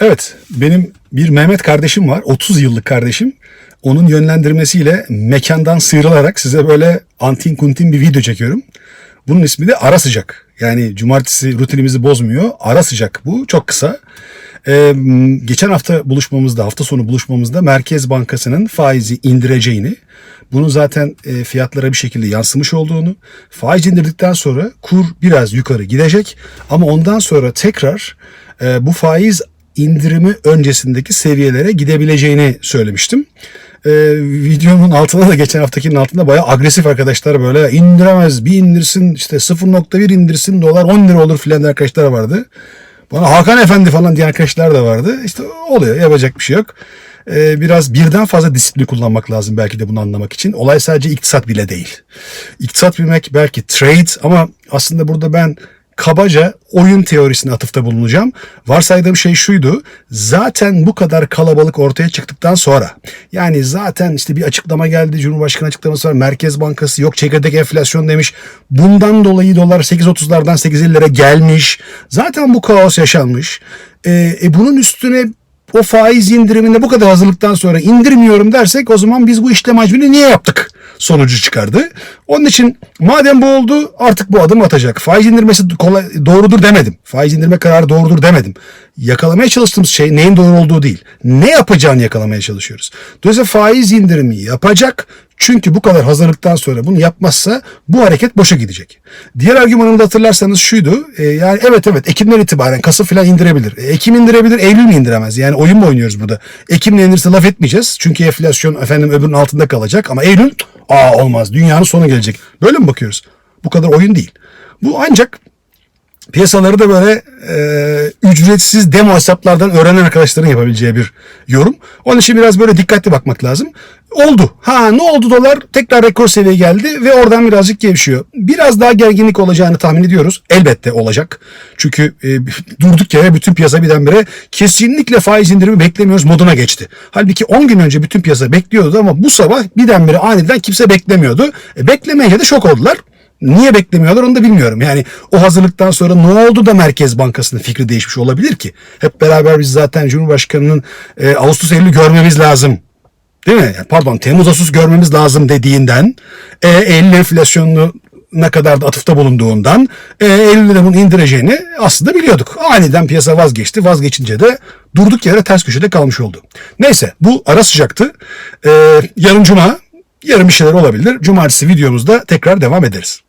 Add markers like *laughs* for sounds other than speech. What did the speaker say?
Evet, benim bir Mehmet kardeşim var. 30 yıllık kardeşim. Onun yönlendirmesiyle mekandan sıyrılarak size böyle antin kuntin bir video çekiyorum. Bunun ismi de Ara Sıcak. Yani cumartesi rutinimizi bozmuyor. Ara Sıcak bu. Çok kısa. Ee, geçen hafta buluşmamızda, hafta sonu buluşmamızda Merkez Bankası'nın faizi indireceğini, bunun zaten e, fiyatlara bir şekilde yansımış olduğunu, faiz indirdikten sonra kur biraz yukarı gidecek ama ondan sonra tekrar e, bu faiz indirimi öncesindeki seviyelere gidebileceğini söylemiştim. Ee, videomun altına da geçen haftakinin altında bayağı agresif arkadaşlar böyle indiremez bir indirsin işte 0.1 indirsin dolar 10 lira olur filan arkadaşlar vardı. Bana Hakan Efendi falan diyen arkadaşlar da vardı. İşte oluyor yapacak bir şey yok. Ee, biraz birden fazla disiplin kullanmak lazım belki de bunu anlamak için. Olay sadece iktisat bile değil. İktisat bilmek belki trade ama aslında burada ben kabaca oyun teorisine atıfta bulunacağım. Varsaydığım şey şuydu. Zaten bu kadar kalabalık ortaya çıktıktan sonra yani zaten işte bir açıklama geldi. Cumhurbaşkanı açıklaması var. Merkez Bankası yok çekirdek enflasyon demiş. Bundan dolayı dolar 8.30'lardan 8.50'lere gelmiş. Zaten bu kaos yaşanmış. Ee, e, bunun üstüne o faiz indiriminde bu kadar hazırlıktan sonra indirmiyorum dersek o zaman biz bu işlem hacmini niye yaptık? Sonucu çıkardı. Onun için madem bu oldu artık bu adım atacak. Faiz indirmesi kolay, doğrudur demedim. Faiz indirme kararı doğrudur demedim. Yakalamaya çalıştığımız şey neyin doğru olduğu değil. Ne yapacağını yakalamaya çalışıyoruz. Dolayısıyla faiz indirimi yapacak. Çünkü bu kadar hazırlıktan sonra bunu yapmazsa bu hareket boşa gidecek. Diğer argümanını da hatırlarsanız şuydu. E, yani evet evet Ekim'den itibaren Kasım falan indirebilir. E, Ekim indirebilir, Eylül mü indiremez? Yani oyun mu oynuyoruz burada? Ekim'le indirse laf etmeyeceğiz. Çünkü enflasyon efendim öbürünün altında kalacak. Ama Eylül aa olmaz dünyanın sonu gelecek. Böyle mi bakıyoruz? Bu kadar oyun değil. Bu ancak piyasaları da böyle e, ücretsiz demo hesaplardan öğrenen arkadaşların yapabileceği bir yorum. Onun için biraz böyle dikkatli bakmak lazım. Oldu. Ha ne oldu dolar? Tekrar rekor seviyeye geldi ve oradan birazcık gevşiyor. Biraz daha gerginlik olacağını tahmin ediyoruz. Elbette olacak. Çünkü e, *laughs* durduk yere bütün piyasa birdenbire kesinlikle faiz indirimi beklemiyoruz moduna geçti. Halbuki 10 gün önce bütün piyasa bekliyordu ama bu sabah birdenbire aniden kimse beklemiyordu. E, beklemeyince de şok oldular. Niye beklemiyorlar onu da bilmiyorum. Yani o hazırlıktan sonra ne oldu da Merkez Bankası'nın fikri değişmiş olabilir ki? Hep beraber biz zaten Cumhurbaşkanı'nın e, Ağustos Eylül görmemiz lazım. Değil mi? Pardon Temmuz Ağustos görmemiz lazım dediğinden e, Eylül enflasyonunu ne kadar da atıfta bulunduğundan e, Eylül'de bunu indireceğini aslında biliyorduk. Aniden piyasa vazgeçti. Vazgeçince de durduk yere ters köşede kalmış oldu. Neyse bu ara sıcaktı. E, yarın cuma yarın bir şeyler olabilir. Cumartesi videomuzda tekrar devam ederiz.